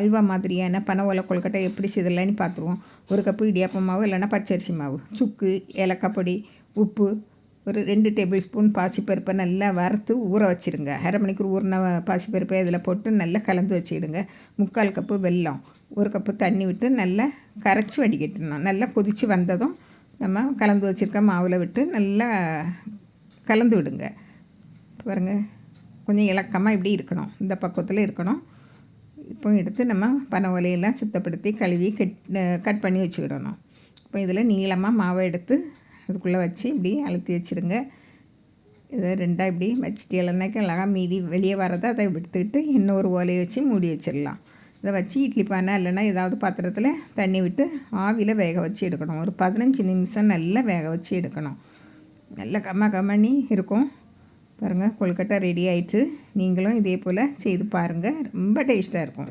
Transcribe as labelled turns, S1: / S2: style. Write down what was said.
S1: அல்வா மாதிரியான பனை ஓலை கொழுக்கட்டை எப்படி செய்தலான்னு பார்த்துருவோம். ஒரு கப்பு இடியாப்பம் மாவு இல்லைன்னா பச்சரிசி மாவு. சுக்கு ஏலக்காய் பொடி உப்பு ஒரு ரெண்டு டேபிள் ஸ்பூன் பாசிப்பருப்பை நல்லா வறுத்து ஊற வச்சுருங்க. அரை மணிக்கூர் ஊறின பாசிப்பருப்பை இதில் போட்டு நல்லா கலந்து வச்சுக்கிடுங்க. முக்கால் கப்பு வெல்லம் ஒரு கப்பு தண்ணி விட்டு நல்லா கரைச்சி வடிகட்டணும். நல்லா கொதித்து வந்ததும் நம்ம கலந்து வச்சுருக்க மாவில் விட்டு நல்லா கலந்து விடுங்க. பாருங்கள் கொஞ்சம் இலக்கமாக இப்படி இருக்கணும். இந்த பக்குவத்தில் இருக்கணும். இப்போ எடுத்து நம்ம பனை ஓலையெல்லாம் சுத்தப்படுத்தி கழுவி கட் கட் பண்ணி வச்சுக்கிடணும். இப்போ இதில் நீளமாக மாவை எடுத்து அதுக்குள்ளே வச்சு இப்படி அழுத்தி வச்சுருங்க. இதை ரெண்டாக இப்படி வச்சுட்டு இளநாக்கி அழகாக மீதி வெளியே வரதை அதை எடுத்துக்கிட்டு இன்னொரு ஓலையை வச்சு மூடி வச்சிடலாம். இதை வச்சு இட்லி பானை இல்லைன்னா ஏதாவது பாத்திரத்தில் தண்ணி விட்டு ஆவியில் வேக வச்சு எடுக்கணும். ஒரு பதினஞ்சு நிமிஷம் நல்லா வேக வச்சு எடுக்கணும். நல்லா கம்ம கம்மனி இருக்கும். பாருங்கள் கொழுக்கட்டை ரெடி ஆயிட்டு நீங்களும் இதே போல் செய்து பாருங்கள் ரொம்ப டேஸ்ட்டாக இருக்கும்.